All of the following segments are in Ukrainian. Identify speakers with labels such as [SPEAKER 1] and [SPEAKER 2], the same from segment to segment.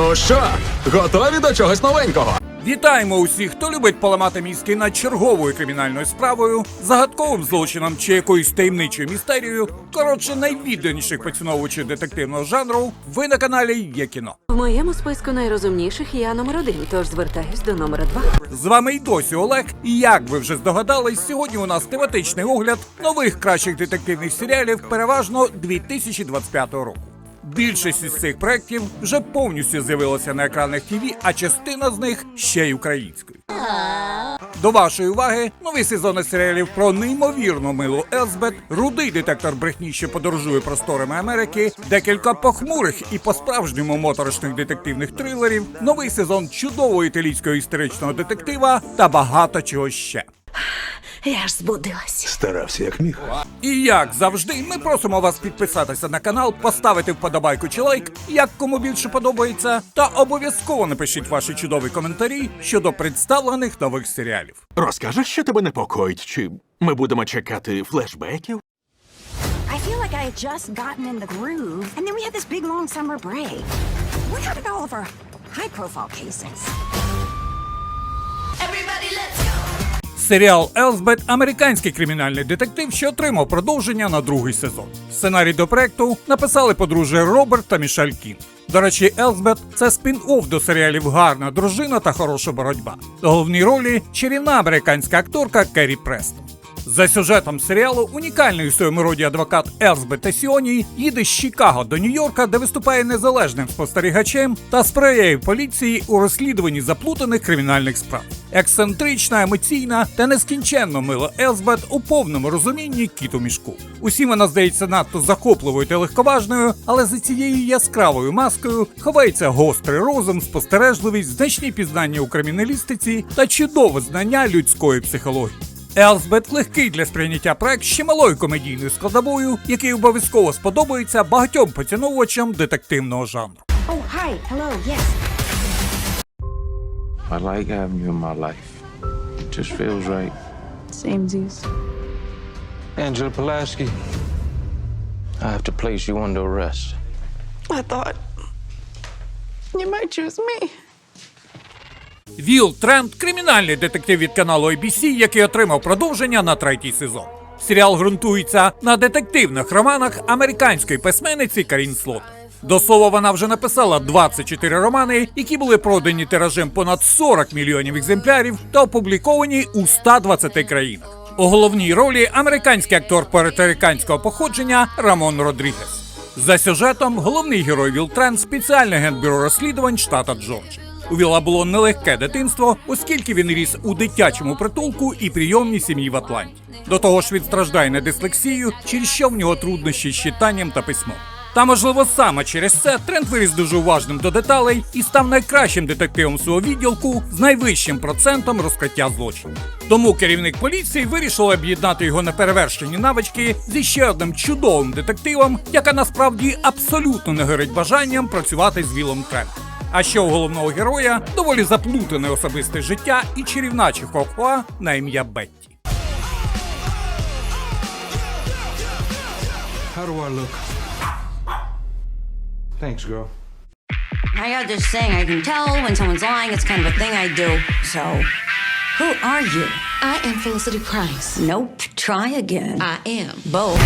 [SPEAKER 1] Ну що, готові до чогось новенького?
[SPEAKER 2] Вітаємо усіх, хто любить поламати мізки над черговою кримінальною справою, загадковим злочином чи якоюсь таємничою містерією. Коротше, найвідданіших поціновувачів детективного жанру. Ви на каналі Є кіно.
[SPEAKER 3] В моєму списку найрозумніших я номер один, тож звертаюсь до номера два.
[SPEAKER 2] З вами й досі Олег. І як ви вже здогадались, сьогодні у нас тематичний огляд нових кращих детективних серіалів, переважно 2025 року. Більшість із цих проєктів вже повністю з'явилася на екранах ТВ, а частина з них ще й українською. До вашої уваги новий сезон серіалів про неймовірну милу Елзбет, рудий детектор брехні, що подорожує просторами Америки, декілька похмурих і по-справжньому моторошних детективних трилерів, новий сезон чудового італійського історичного детектива та багато чого ще.
[SPEAKER 3] Я ж збудилась.
[SPEAKER 4] Старався як міг.
[SPEAKER 2] І як завжди, ми просимо вас підписатися на канал, поставити вподобайку чи лайк, як кому більше подобається, та обов'язково напишіть ваші чудові коментарі щодо представлених нових серіалів.
[SPEAKER 4] Розкажеш, що тебе непокоїть, чи ми будемо чекати флешбеків?
[SPEAKER 5] I feel like I had just gotten in the groove, and then we had this big long summer break. Where happened to all of our high profile cases?
[SPEAKER 2] Серіал Елзбет американський кримінальний детектив, що отримав продовження на другий сезон. Сценарій до проекту написали подружжя Роберт та Мішель Кін. До речі, Елзбет це спін-офф до серіалів Гарна дружина та хороша боротьба. Головні ролі чарівна американська акторка Керрі Престон. За сюжетом серіалу унікальний у своєму роді адвокат Елзбет Тесіоні їде з Чикаго до Нью-Йорка, де виступає незалежним спостерігачем та сприяє поліції у розслідуванні заплутаних кримінальних справ. Ексцентрична, емоційна та нескінченно мила Елзбет у повному розумінні кіту мішку. Усім вона здається надто захопливою та легковажною, але за цією яскравою маскою ховається гострий розум, спостережливість, значні пізнання у криміналістиці та чудове знання людської психології. Елзбет легкий для сприйняття проект з чималою комедійною складовою, який обов'язково сподобається багатьом поціновувачам детективного жанру.
[SPEAKER 5] Oh, hi. Hello. Yes.
[SPEAKER 6] I like having you in my life. It just feels right.
[SPEAKER 7] Samesies.
[SPEAKER 6] Angela Pulaski. I have to place you under arrest.
[SPEAKER 7] I thought you might choose me.
[SPEAKER 2] Віл Тренд кримінальний детектив від каналу ABC, який отримав продовження на третій сезон. Серіал ґрунтується на детективних романах американської письменниці Карін Слот. До слова, вона вже написала 24 романи, які були продані тиражем понад 40 мільйонів екземплярів та опубліковані у 120 країнах. У головній ролі американський актор перетериканського походження Рамон Родрігес. За сюжетом головний герой Віл Тренд – спеціальний агент бюро розслідувань штата Джорджія. У Віла було нелегке дитинство, оскільки він ріс у дитячому притулку і прийомній сім'ї в Атланті. До того ж, він страждає на дислексію, через що в нього труднощі з читанням та письмом. Та, можливо, саме через це Трент виріс дуже уважним до деталей і став найкращим детективом свого відділку з найвищим процентом розкриття злочинів. Тому керівник поліції вирішив об'єднати його неперевершені навички зі ще одним чудовим детективом, яка насправді абсолютно не горить бажанням працювати з Вілом Трентом. А ще у головного героя доволі заплутане особисте життя і чарівна чихуахуа на ім'я Бетті.
[SPEAKER 8] How do I look? Thanks, girl.
[SPEAKER 5] I got this saying I can tell when someone's lying. It's kind of a thing I do. So, who are you?
[SPEAKER 3] I am Felicity Price.
[SPEAKER 5] Nope. Try again.
[SPEAKER 3] I am.
[SPEAKER 5] Both.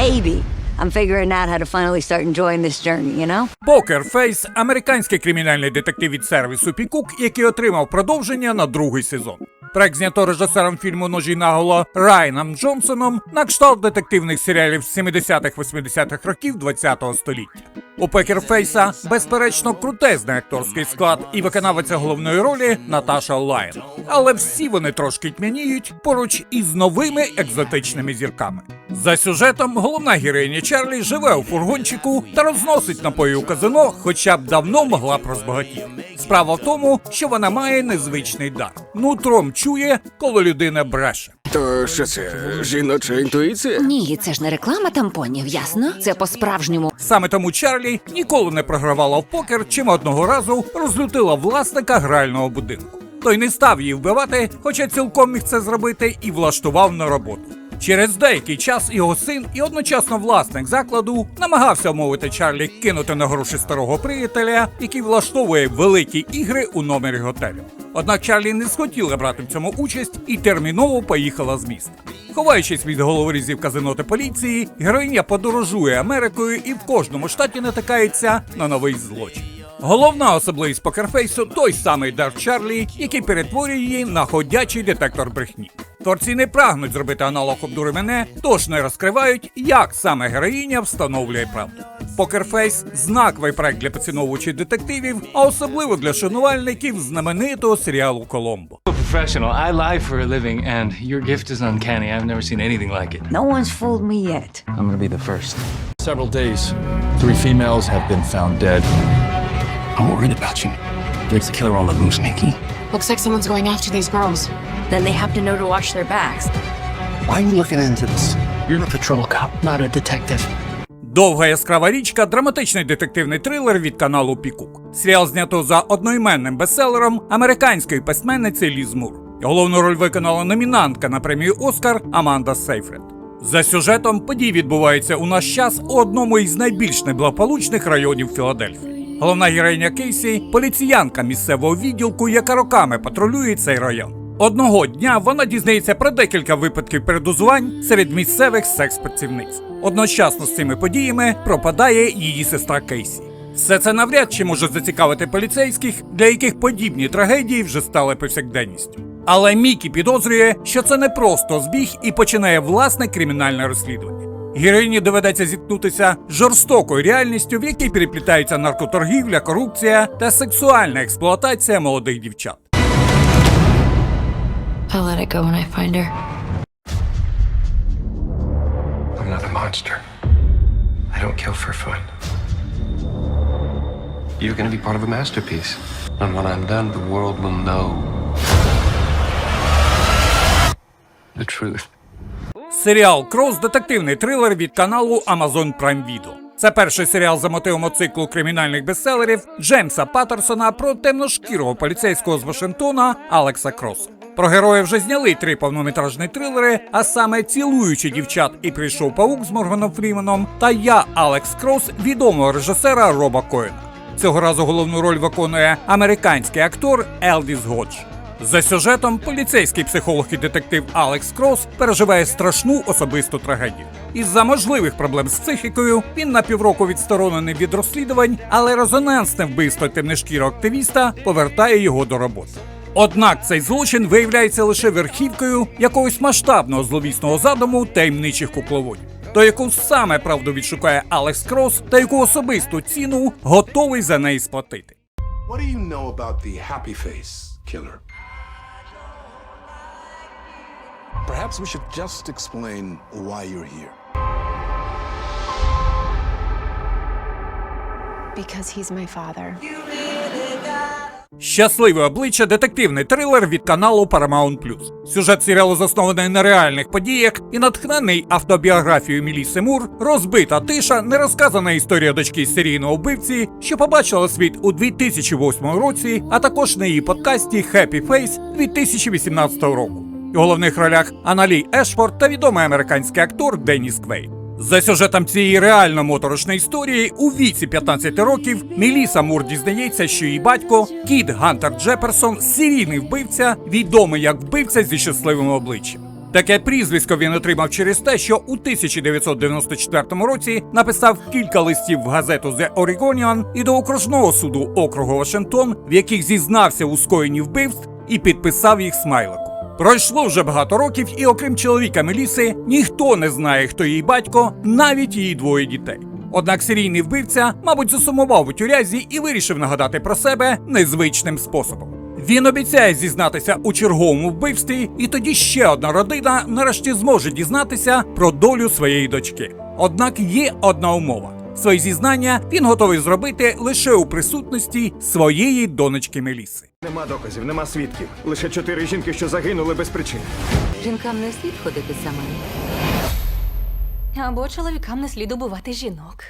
[SPEAKER 5] Maybe. I'm figuring out how to finally start enjoying this journey, you know?
[SPEAKER 2] Покер Фейс американський кримінальний детектив від сервісу Пікук, який отримав продовження на другий сезон. Проект знято режисером фільму Ножі наголо Райаном Джонсоном на кшталт детективних серіалів з 70-х-80-х років ХХ століття. У Покер Фейса безперечно крутезний акторський склад і виконавиця головної ролі Наташа Лайн. Але всі вони трошки тьмяніють поруч із новими екзотичними зірками. За сюжетом головна героїня Чарлі живе у фургончику та розносить напої у казино, хоча б давно могла б розбагатіти. Справа в тому, що вона має незвичний дар. Нутром чує, коли людина бреше.
[SPEAKER 1] То що це жіноча інтуїція?
[SPEAKER 3] Ні, це ж не реклама тампонів, ясно? Це по-справжньому.
[SPEAKER 2] Саме тому Чарлі ніколи не програвала в покер, чим одного разу розлютила власника грального будинку. Той не став її вбивати, хоча цілком міг це зробити і влаштував на роботу. Через деякий час його син і одночасно власник закладу намагався вмовити Чарлі кинути на гроші старого приятеля, який влаштовує великі ігри у номері готелю. Однак Чарлі не схотіла брати в цьому участь і терміново поїхала з міста. Ховаючись від головорізів казино та поліції, героїня подорожує Америкою і в кожному штаті натикається на новий злочин. Головна особливість покерфейсу той самий дар Чарлі, який перетворює її на ходячий детектор брехні. Творці не прагнуть зробити аналог обдури мене, тож не розкривають, як саме героїня встановлює правду. Покерфейс знаковий проект для поціновувачів детективів, а особливо для шанувальників знаменитого серіалу Коломбо.
[SPEAKER 8] a professional. I lie for a living, and your gift is uncanny. I've never seen anything like it.
[SPEAKER 5] No one's fooled me yet.
[SPEAKER 8] I'm gonna be the first.
[SPEAKER 9] Several days, three females have been found dead.
[SPEAKER 10] I'm worried about you. There's a killer on the loose, Nikki.
[SPEAKER 11] Looks like someone's going after these girls.
[SPEAKER 5] Then they have to know to watch their backs.
[SPEAKER 10] Why are you looking into this? You're a patrol cop, not a detective.
[SPEAKER 2] Довга яскрава річка драматичний детективний трилер від каналу Пікук. Серіал знято за одноіменним бестселером американської письменниці Ліз Мур. Головну роль виконала номінантка на премію Оскар Аманда Сейфред. За сюжетом події відбуваються у наш час у одному із найбільш неблагополучних районів Філадельфії. Головна героїня Кейсі поліціянка місцевого відділку, яка роками патрулює цей район. Одного дня вона дізнається про декілька випадків передозувань серед місцевих секс-працівниць. Одночасно з цими подіями пропадає її сестра Кейсі. Все це навряд чи може зацікавити поліцейських, для яких подібні трагедії вже стали повсякденністю. Але Мікі підозрює, що це не просто збіг і починає власне кримінальне розслідування. Героїні доведеться зіткнутися з жорстокою реальністю, в якій переплітаються наркоторгівля, корупція та сексуальна експлуатація молодих дівчат.
[SPEAKER 11] I'll let it go when I find her.
[SPEAKER 10] I'm not a monster. I don't kill for fun. You're gonna be part of a masterpiece. And when I'm done, the world will know the truth.
[SPEAKER 2] Серіал Крос детективний трилер від каналу Amazon Prime Video. Це перший серіал за мотивом циклу кримінальних бестселерів Джеймса Паттерсона про темношкірого поліцейського з Вашингтона Алекса Кроса. Про героя вже зняли три повнометражні трилери, а саме цілуючи дівчат і прийшов паук з Морганом Фріменом та я, Алекс Крос, відомого режисера Роба Коена. Цього разу головну роль виконує американський актор Елдіс Годж. За сюжетом поліцейський психолог і детектив Алекс Крос переживає страшну особисту трагедію. Із-за можливих проблем з психікою він на півроку відсторонений від розслідувань, але резонансне вбивство темнешкірого активіста повертає його до роботи. Однак цей злочин виявляється лише верхівкою якогось масштабного зловісного задуму таємничих кукловодів. То яку саме правду відшукає Алекс Крос та яку особисту ціну готовий за неї сплатити.
[SPEAKER 12] What do you know about the happy face killer? Perhaps we should just explain why you're here.
[SPEAKER 11] Because he's my father.
[SPEAKER 2] Щасливе обличчя детективний трилер від каналу Paramount+. Сюжет серіалу заснований на реальних подіях і натхнений автобіографією Міліси Мур, розбита тиша, нерозказана історія дочки серійного вбивці, що побачила світ у 2008 році, а також на її подкасті Happy Face 2018 року. У головних ролях Аналій Ешфорд та відомий американський актор Деніс Квейт. За сюжетом цієї реально моторошної історії у віці 15 років Міліса Мур дізнається, що її батько Кіт Гантер Джеперсон серійний вбивця, відомий як вбивця зі щасливим обличчям. Таке прізвисько він отримав через те, що у 1994 році написав кілька листів в газету The Oregonian і до окружного суду округу Вашингтон, в яких зізнався у скоєнні вбивств і підписав їх смайликом. Пройшло вже багато років, і окрім чоловіка Меліси, ніхто не знає, хто її батько, навіть її двоє дітей. Однак серійний вбивця, мабуть, засумував у тюрязі і вирішив нагадати про себе незвичним способом. Він обіцяє зізнатися у черговому вбивстві, і тоді ще одна родина нарешті зможе дізнатися про долю своєї дочки. Однак є одна умова: свої зізнання він готовий зробити лише у присутності своєї донечки Меліси.
[SPEAKER 4] Нема доказів, нема свідків. Лише чотири жінки, що загинули без причини.
[SPEAKER 3] Жінкам не слід ходити самими.
[SPEAKER 11] Або чоловікам не слід убивати жінок.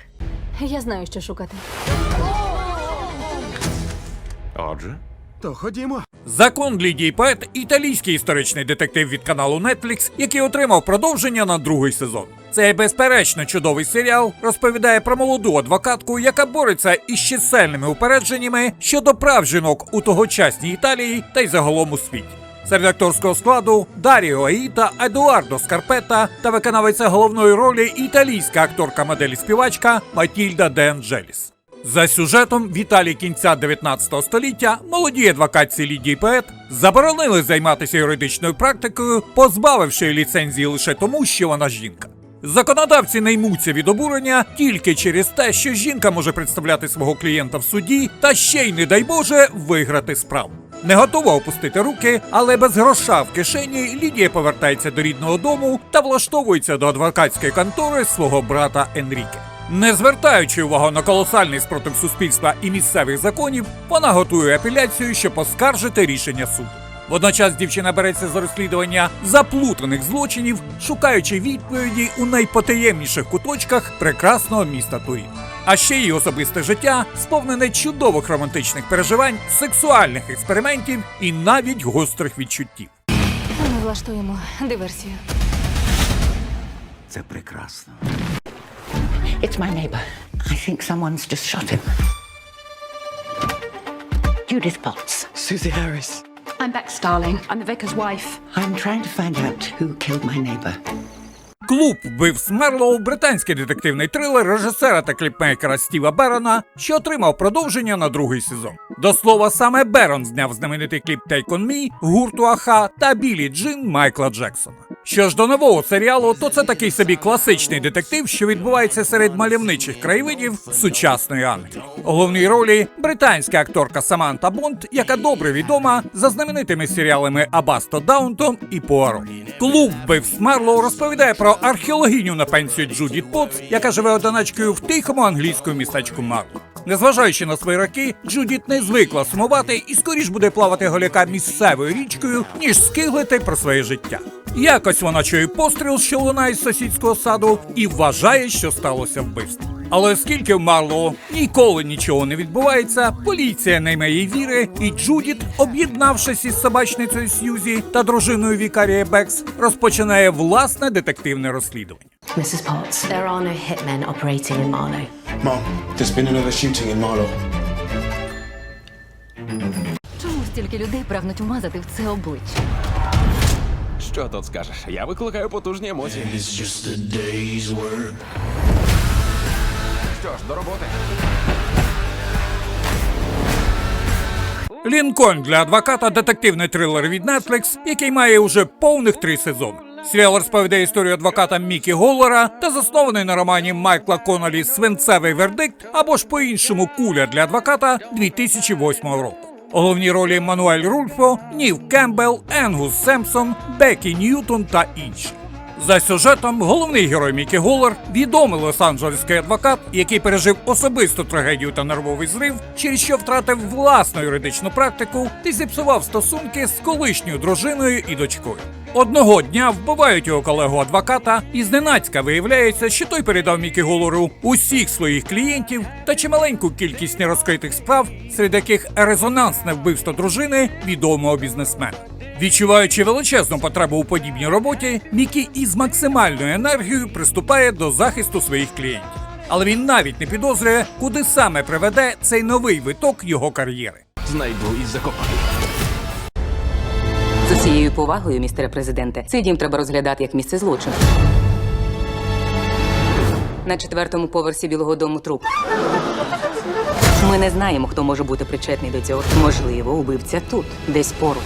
[SPEAKER 11] Я знаю, що шукати.
[SPEAKER 4] Отже, то ходімо.
[SPEAKER 2] Закон Лідії Пет італійський історичний детектив від каналу Netflix, який отримав продовження на другий сезон. Цей безперечно чудовий серіал розповідає про молоду адвокатку, яка бореться із чисельними упередженнями щодо прав жінок у тогочасній Італії та й загалом у світі. Серед акторського складу Даріо Аїта, Едуардо Скарпета та виконавиця головної ролі італійська акторка модель і співачка Матільда Де Анджеліс. За сюжетом в Італії кінця 19 століття молоді адвокатці Лідії Пет заборонили займатися юридичною практикою, позбавивши ліцензії лише тому, що вона жінка. Законодавці не ймуться від обурення тільки через те, що жінка може представляти свого клієнта в суді та ще й, не дай Боже, виграти справу. Не готова опустити руки, але без гроша в кишені Лідія повертається до рідного дому та влаштовується до адвокатської контори свого брата Енріке. Не звертаючи увагу на колосальний спротив суспільства і місцевих законів, вона готує апеляцію, щоб оскаржити рішення суду. Водночас дівчина береться за розслідування заплутаних злочинів, шукаючи відповіді у найпотаємніших куточках прекрасного міста Турін. А ще її особисте життя сповнене чудових романтичних переживань, сексуальних експериментів і навіть гострих відчуттів.
[SPEAKER 11] Ми влаштуємо диверсію.
[SPEAKER 10] Це прекрасно.
[SPEAKER 5] It's my neighbor. I think someone's just shot him. Judith Potts.
[SPEAKER 10] Susie Harris.
[SPEAKER 11] I'm Bex Starling. I'm the vicar's wife.
[SPEAKER 5] I'm trying to find out who killed my neighbor.
[SPEAKER 2] Клуб вбив Смерлоу британський детективний трилер режисера та кліпмейкера Стіва Берона, що отримав продовження на другий сезон. До слова, саме Берон зняв знаменитий кліп Take On Me, гурту Аха та Білі Джин Майкла Джексона. Що ж до нового серіалу, то це такий собі класичний детектив, що відбувається серед мальовничих краєвидів сучасної Англії. Головній ролі британська акторка Саманта Бонд, яка добре відома за знаменитими серіалами Абасто Даунтон і Пуаро. Клуб вбив Смарлоу розповідає про археологиню на пенсію Джудіт Потс, яка живе одиначкою в тихому англійському містечку Марло. Незважаючи на свої роки, Джудіт не звикла сумувати і скоріш буде плавати голяка місцевою річкою, ніж скиглити про своє життя. Якось вона чує постріл, що лунає з сусідського саду, і вважає, що сталося вбивство. Але оскільки в Марлоу ніколи нічого не відбувається, поліція не має віри, і Джудіт, об'єднавшись із собачницею Сьюзі та дружиною Вікарія Бекс, розпочинає власне детективне розслідування.
[SPEAKER 11] Mrs. Potts. There are no hitmen operating in Marlow.
[SPEAKER 12] Mom, there's been another shooting in Marlow.
[SPEAKER 11] Чому стільки людей прагнуть вмазати в це обличчя?
[SPEAKER 1] Що тут скажеш? Я викликаю потужні емоції. Що ж, до роботи.
[SPEAKER 2] Лінкольн для адвоката детективний трилер від Netflix, який має уже повних три сезони. Серіал розповідає історію адвоката Мікі Голлера та заснований на романі Майкла Конолі Свинцевий вердикт або ж по-іншому куля для адвоката 2008 року. У головній ролі Мануель Рульфо, Нів Кембел, Енгус Семпсон, Бекі Ньютон та інші. За сюжетом головний герой Мікі Голлер – відомий лос-анджелеський адвокат, який пережив особисту трагедію та нервовий зрив, через що втратив власну юридичну практику та зіпсував стосунки з колишньою дружиною і дочкою. Одного дня вбивають його колегу адвоката, і зненацька виявляється, що той передав Мікі Голору усіх своїх клієнтів та чималеньку кількість нерозкритих справ, серед яких резонансне вбивство дружини відомого бізнесмена. Відчуваючи величезну потребу у подібній роботі, Мікі із максимальною енергією приступає до захисту своїх клієнтів. Але він навіть не підозрює, куди саме приведе цей новий виток його кар'єри.
[SPEAKER 4] Знайду і закопаю.
[SPEAKER 3] З усією повагою, містере президенте, цей дім треба розглядати як місце злочину. На четвертому поверсі Білого дому труп. Ми не знаємо, хто може бути причетний до цього. Можливо, убивця тут, десь поруч.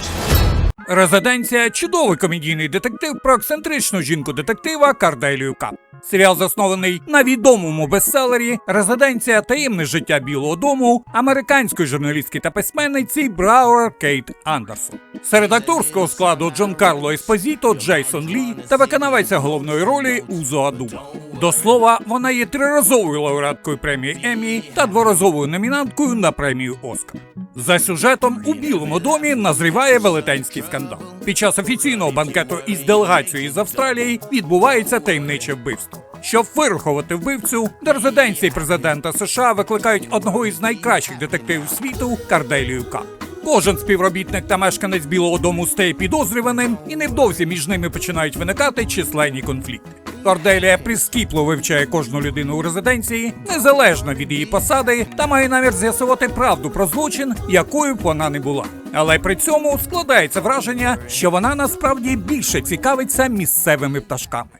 [SPEAKER 2] Резиденція чудовий комедійний детектив про ексцентричну жінку детектива Кардайлію Кап. Серіал заснований на відомому бестселері Резиденція таємне життя Білого Дому американської журналістки та письменниці Брауер Кейт Андерсон. Серед акторського складу Джон Карло Еспозіто, Джейсон Лі та виконавиця головної ролі Узо Адуба. До слова, вона є триразовою лауреаткою премії Еммі та дворазовою номінанткою на премію Оскар. За сюжетом у Білому домі назріває велетенський скандал. Під час офіційного банкету із делегацією з Австралії відбувається таємниче вбивство. Щоб вирахувати вбивцю, до резиденції президента США викликають одного із найкращих детективів світу Карделію Кап. Кожен співробітник та мешканець Білого дому стає підозрюваним, і невдовзі між ними починають виникати численні конфлікти. Корделія прискіпливо вивчає кожну людину у резиденції, незалежно від її посади, та має намір з'ясувати правду про злочин, якою б вона не була. Але при цьому складається враження, що вона насправді більше цікавиться місцевими пташками.